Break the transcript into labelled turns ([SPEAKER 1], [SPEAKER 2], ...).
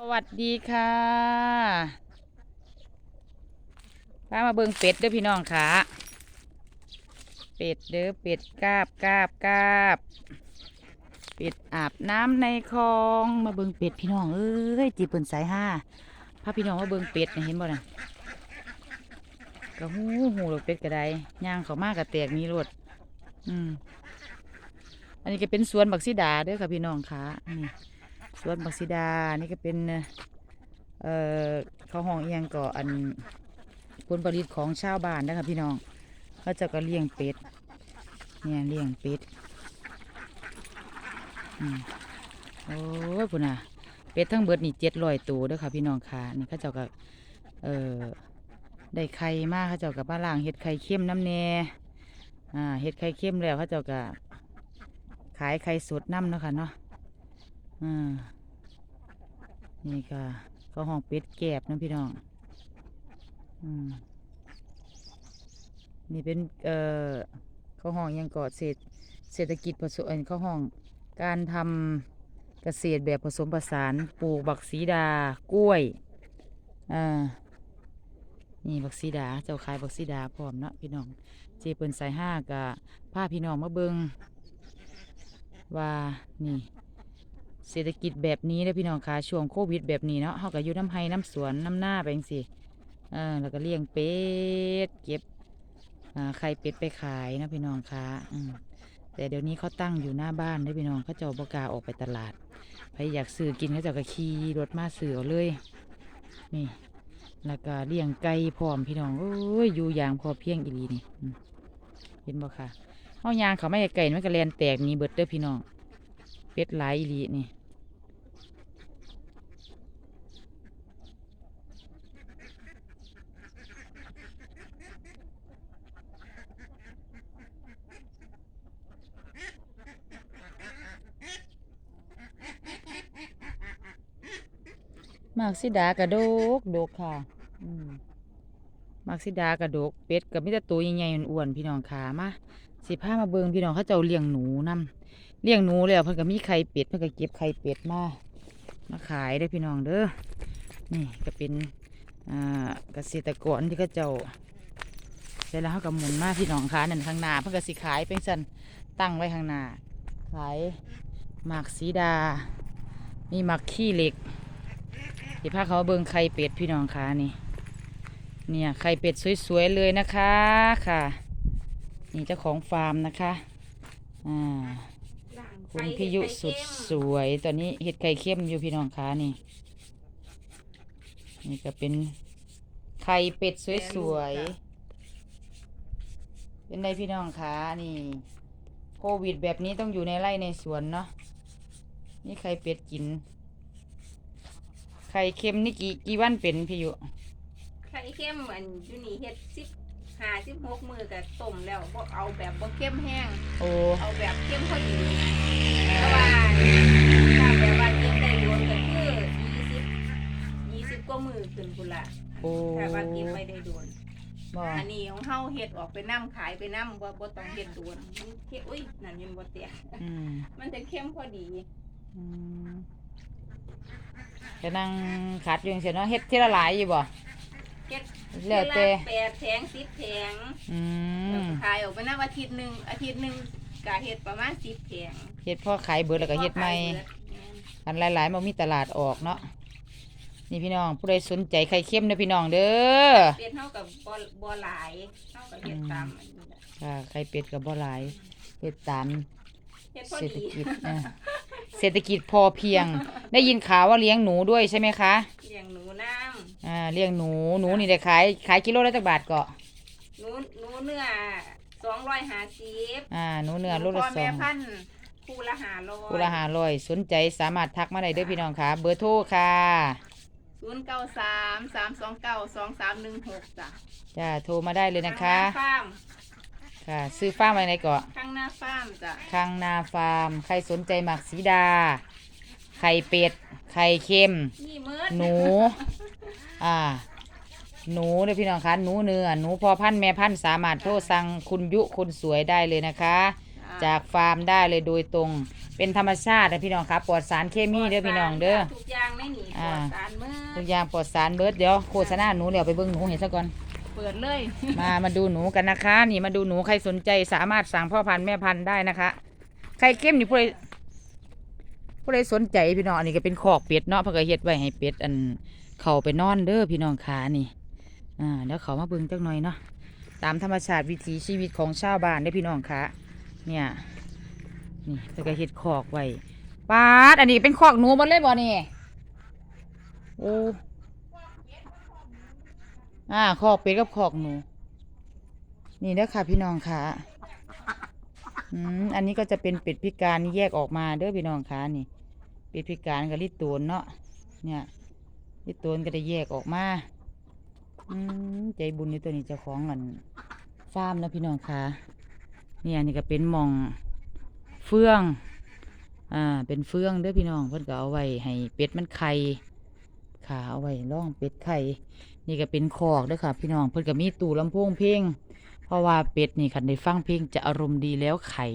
[SPEAKER 1] สวัสดีค่ะพามาเบิงเป็ดเด้อพี่น้องค่ะ เป็ดเด้อเป็ดกาบกาบกาบ เป็ดอาบน้ำในคลองมาเบิงเป็ดพี่น้องเอ้ยจีเปิ่นสายห้าพาพี่น้องมาเบิงเป็ดเห็นบ่น่ะกระหูหูหลดเป็ดกระไดย่างเขามากกระแตกนี้รดอืมอันนี้ก็เป็นสวนบักซิดาเด้อค่ะพี่น้องค่ะนี่ สวนบักซิดา นี่ก็เป็น เอ่อเขาห้องเอียงก่ออันผลผลิตของชาวบ้านนะครับพี่น้องเขาเจะก็เลี้ยงเป็ด เนี่ยเลี้ยงเป็ดอืมโอ้ยพุ่นน่ะเป็ดทั้งเบิดนี่เจ็ดร้อยตัวเด้อค่ะพี่น้องค่ะนี่เขาเจ้าก็เอ่อได้ไข่มากเขาเจ้ากับบ้าล่างเห็ดไข่เข้มน้ำแน่อ่าเห็ดไข่เข้มแล้วเขาเจ้าก็ขายไข่สดน้ำเนาะค่ะเนาะ อ่านี่ค่ะก็ห้องเป็ดแกบนะพี่น้องอืมนี่เป็นเอ่อเขาห้องยังก่อเศรษเศรษฐกิจผสมเอ่อเขาห้องการทำเกษตรแบบผสมผสานปลูกบักสีดากล้วยอ่านี่บักสีดาเจ้าขายบักสีดาพร้อมเนาะพี่น้องเจเปินสายห้ากับผ้าพี่น้องมาเบิงว่านี่ เศรษฐกิจแบบนี้นะพี่น้องคะช่วงโควิดแบบนี้เนาะเขาก็อยู่น้ำไห้น้ำสวนน้ำหน้าไปสิเออแล้วก็เลี้ยงเป็ดเก็บไข่เป็ดไปขายนะพี่น้องคะแต่เดี๋ยวนี้เขาตั้งอยู่หน้าบ้านนะพี่น้องเขาเจ้าบกล้าออกไปตลาดใครอยากซื้อกินเขาเจ้าก็ขี่รถมาซื้อเอาเลยนี่แล้วก็เลี้ยงไก่พร้อมพี่น้องโอ้ยอยู่อย่างพอเพียงอีหลีนี่เห็นบ่ค่ะห้องยางเขาไม่ให้ไก่มันก็แลนแตกหมีเบิดเด้อพี่น้อง เป็ดหลายลีนี่มากสิดากระโดกโดกค่ะมากสิดากระโดกเป็ดกับมิตรตัวใหญ่ๆอ้วนๆพี่น้องขามา สิพามาเบิงพี่น้องเขาเจ้าเลี้ยงหนูนํเลี้ยงหนูแล้วเพิ่นก็มีไข่เป็ดเพิ่นก็เก็บไข่เป็ดมามาขายเด้พี่น้องเด้อนี่ก็เป็นอ่าเกษตรกรที่เขาเจ้าเสร็จแล้วเขาก็หมุนมาพี่น้องขานั่นข้างหน้าเพิ่นก็สิขายเป็นสันตั้งไว้ข้างหน้าขายหมากสีดา มีหมากขี้เหล็กที่พาเขาเบิงไข่เป็ดพี่น้องคะนี่เนี่ยไข่เป็ดสวยๆเลยนะคะค่ะ นี่เจ้าของฟาร์มนะคะอ่าคุณพิยุสุดสวยตอนนี้เห็ดไข่เข้มอยู่พี่น้องคะนี่ นี่ก็เป็นไข่เป็ดสวยๆเป็นไงพี่น้องคะนี่โควิดแบบนี้ต้องอยู่ในไร่ในสวนเนาะนี่ไข่เป็ดกินไข่เค็มนี่กี่กี่วันเป็นพี่ยุ
[SPEAKER 2] ไข่เข้มอันอยู่นี่เฮ็ดสิบ ห้าสิบหกมือกับต้มแล้วบ่เอาแบบบ่เข้มแห้ง
[SPEAKER 1] โอ้
[SPEAKER 2] เอาแบบเข้มพอดีเพราะว่าถ้าแบบว่าเก็บได้โดนก็คือยี่สิบยี่สิบกว่ามือขึ้นพุ่นละ
[SPEAKER 1] โอ้
[SPEAKER 2] ถ้าว่าเก็บไปได้โดน
[SPEAKER 1] บ่
[SPEAKER 2] อันนี้ของเฮาเฮ็ดออกไปน้ำขายไปน้ำบ่บ่ต้องเฮ็ดโดนมันเข้มอุ้ยนั่นยังบ่เตีย
[SPEAKER 1] อืม
[SPEAKER 2] มันจะเข้มพอดี
[SPEAKER 1] อืมจะนั่งขัดอยู่จังซี่เนาะเฮ็ดทีละหลายอยู่บ่
[SPEAKER 2] เฮ็ด
[SPEAKER 1] แล้วแต่
[SPEAKER 2] แปดแผงสิบแผง
[SPEAKER 1] อืม
[SPEAKER 2] ขายออกไปน้ำอาทิตย์หนึ่งอาทิตย์หนึ่งกะเฮ็ดประมาณสิบแผง
[SPEAKER 1] เฮ็ดพ่อขายเบิดแล้วก็เฮ็ดใหม่ อันหลายๆมันมีตลาดออกเนาะ นี่พี่น้องผู้ใดสนใจไข่เค็มเด้อพี่น้องเด้อ
[SPEAKER 2] เป็ดเท่ากับบ่บ่หลายเท่ากับเฮ็ดตามอันนี้แหละ
[SPEAKER 1] ค่ะไข่เป็ดก็บ่หลายเฮ็ดตาม
[SPEAKER 2] เฮ็ดพอ
[SPEAKER 1] เศรษฐ
[SPEAKER 2] ดี
[SPEAKER 1] กิจเออเศรษฐกิจพอเพียง ได้ยินข่าวว่าเลี้ยงหนูด้วยใช่ไหมคะ
[SPEAKER 2] เลี้ยงหนูน้
[SPEAKER 1] อ่าเลี้ยงหนูหนูนี่ได้ขายขายกิโลละจักบาทก็ำ
[SPEAKER 2] หนูหนูเนื้อสองร้อยห้าสิบ
[SPEAKER 1] อ่าหนูเนื้อโลละ
[SPEAKER 2] พ่อ
[SPEAKER 1] สอ
[SPEAKER 2] แม่
[SPEAKER 1] ง
[SPEAKER 2] พันธุ์คู่ละห้าร้อย
[SPEAKER 1] กุละหาร้อยสนใจสามารถทักมาได้เด้อพี่น้องค่ะ เบอร์โทรค่ะ
[SPEAKER 2] ศูนย์เก้าสามสามสองเก้าสองสามหนึ่งหกจ้ะ
[SPEAKER 1] จ้าโทรมาได้เลยนะคะ
[SPEAKER 2] ข้างหน้าฟาร์ม
[SPEAKER 1] ค่ะ ซื้อฟ้าร์มไว้ไหนเกาะ
[SPEAKER 2] ข้างหน้าฟาร์มจ้ะ
[SPEAKER 1] คังนาฟาร์ม ใครสนใจหมักสีดา ไข่เป็ด ไข่เค็ม
[SPEAKER 2] นี่มืด
[SPEAKER 1] หนู อ่า หนูเด้อพี่น้องคะหนูเนื้อหนูพอพันธุ์แม่พันธุ์สามารถโทรสั่งคุณยุคุณสวยได้เลยนะคะ จากฟาร์มได้เลยโดยตรง เป็นธรรมชาตินะพี่น้องครับปลอดสารเคมีเด้อพี่น้องเด้อ
[SPEAKER 2] ทุกอย่างไม่หนีปลอดสารเมื่
[SPEAKER 1] ทุ
[SPEAKER 2] อก
[SPEAKER 1] อย่างปลอดสารเบิดเดี๋ยวโฆษณาหนูเดี๋ยวไปเบิ่งหนูเห็นซะก่อน
[SPEAKER 2] เปิดเลย
[SPEAKER 1] มามาดูหนูกันนะคะ นี่มาดูหนูใครสนใจสามารถสั่งพ่อพันธุ์แม่พันธุ์ได้นะคะ ไข่เค็มนี่ผู้ใดผู้ใดสนใจพี่น้องอันนี้ก็เป็นคอกเป็ดเนาะเพื่อก็เฮ็ดไว้ให้เป็ดอัน เขาไปนอนเด้อพี่น้องขานี่อ่าเดี๋ยวเขามาเบิ่งจักหน่อยเนาะตามธรรมชาติวิถีชีวิตของชาวบ้านได้พี่น้องขาเนี่ยนี่เพื่อก็เฮ็ดคอกไว้ปาดอันนี้เป็นคอกหนูหมดเลยบ่นี่โอ้อ่าคอกเป็ดกับคอกหนู นี่เด้อค่ะพี่น้องค่ะอืมอันนี้ก็จะเป็นเป็ดพิการนี่แยกออกมาเด้อพี่น้องค่ะนี่ เป็ดพิการกับลิตรวนเนาะเนี่ย ลิตรวนก็จะแยกออกมาอืมใจบุญในตัวนี้เจ้าของเงินฟาร์มนะพี่น้องค่ะเนี่ยนี่ก็เป็นมองเฟืองอ่าเป็นเฟืองเด้อพี่น้องเพิ่นก็เอาไว้ให้เป็ดมันไข่ขาเอาไว้ล่องเป็ดไข่นี่ก็เป็นคอกเด้อค่ะ พี่น้องเพิ่นก็มีตู้ลำโพงเพลงเพราะว่าเป็ดนี่คันได้ฟังเพลงจะอารมณ์ดีแล้วไข่